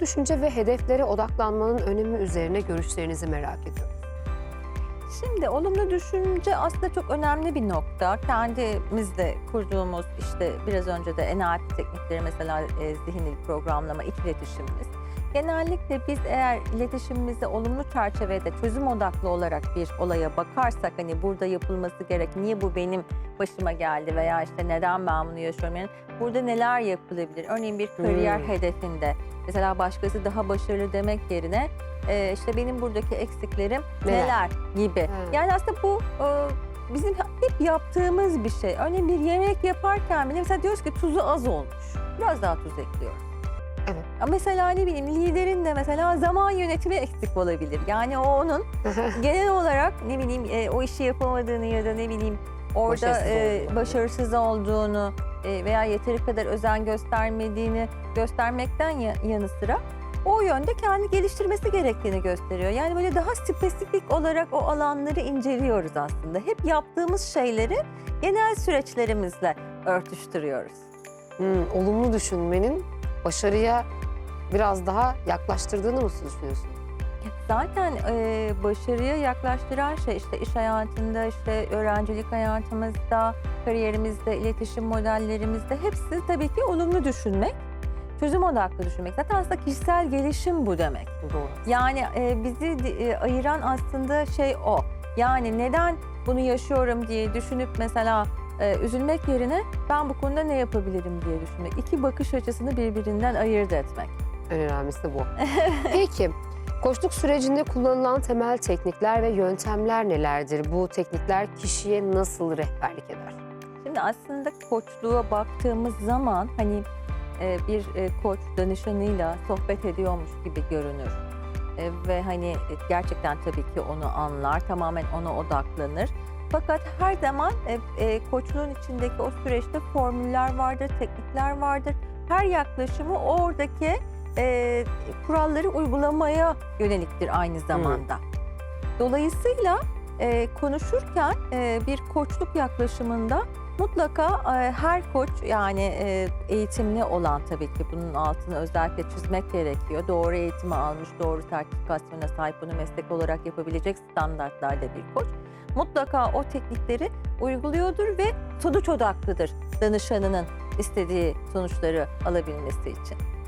düşünce ve hedeflere odaklanmanın önemi üzerine görüşlerinizi merak ediyorum. Şimdi olumlu düşünce aslında çok önemli bir nokta. Kendimizde kurduğumuz işte biraz önce de NLP teknikleri mesela e, zihinli programlama, iletişimimiz. Genellikle biz eğer iletişimimizde olumlu çerçevede çözüm odaklı olarak bir olaya bakarsak hani burada yapılması gerek, niye bu benim başıma geldi veya işte neden ben bunu yaşıyorum yani burada neler yapılabilir? Örneğin bir kariyer Hmm. hedefinde mesela başkası daha başarılı demek yerine e, işte benim buradaki eksiklerim Neler? neler gibi. Ha. Yani aslında bu e, bizim hep yaptığımız bir şey. Örneğin bir yemek yaparken bile mesela diyoruz ki tuzu az olmuş. Biraz daha tuz ekliyoruz. Evet. Ama Mesela ne bileyim liderin de mesela zaman yönetimi eksik olabilir. Yani o onun genel olarak ne bileyim e, o işi yapamadığını ya da ne bileyim orada Başarısız e, olduğunu. başarısız olduğunu e, veya yeteri kadar özen göstermediğini göstermekten ya- yanı sıra o yönde kendi geliştirmesi gerektiğini gösteriyor. Yani böyle daha spesifik olarak o alanları inceliyoruz aslında. Hep yaptığımız şeyleri genel süreçlerimizle örtüştürüyoruz. Hmm, olumlu düşünmenin başarıya biraz daha yaklaştırdığını mı düşünüyorsun? Zaten e, başarıya yaklaştıran şey işte iş hayatında, işte öğrencilik hayatımızda, kariyerimizde, iletişim modellerimizde hepsi tabii ki olumlu düşünmek, çözüm odaklı düşünmek. Zaten aslında kişisel gelişim bu demek. Doğru. Yani e, bizi e, ayıran aslında şey o. Yani neden bunu yaşıyorum diye düşünüp mesela e, üzülmek yerine ben bu konuda ne yapabilirim diye düşünmek. İki bakış açısını birbirinden ayırt etmek. En önemlisi bu. Peki, koçluk sürecinde kullanılan temel teknikler ve yöntemler nelerdir? Bu teknikler kişiye nasıl rehberlik eder? Şimdi aslında koçluğa baktığımız zaman hani e, bir e, koç danışanıyla sohbet ediyormuş gibi görünür. E, Ve hani gerçekten tabii ki onu anlar, tamamen ona odaklanır. Fakat her zaman e, e, koçluğun içindeki o süreçte formüller vardır, teknikler vardır. Her yaklaşımı oradaki e, kuralları uygulamaya yöneliktir aynı zamanda. Dolayısıyla e, konuşurken e, bir koçluk yaklaşımında mutlaka e, her koç yani e, eğitimli olan tabii ki bunun altını özellikle çizmek gerekiyor. Doğru eğitimi almış, doğru sertifikasyona sahip bunu meslek olarak yapabilecek standartlarda bir koç. Mutlaka o teknikleri uyguluyordur ve sonuç odaklıdır danışanının istediği sonuçları alabilmesi için.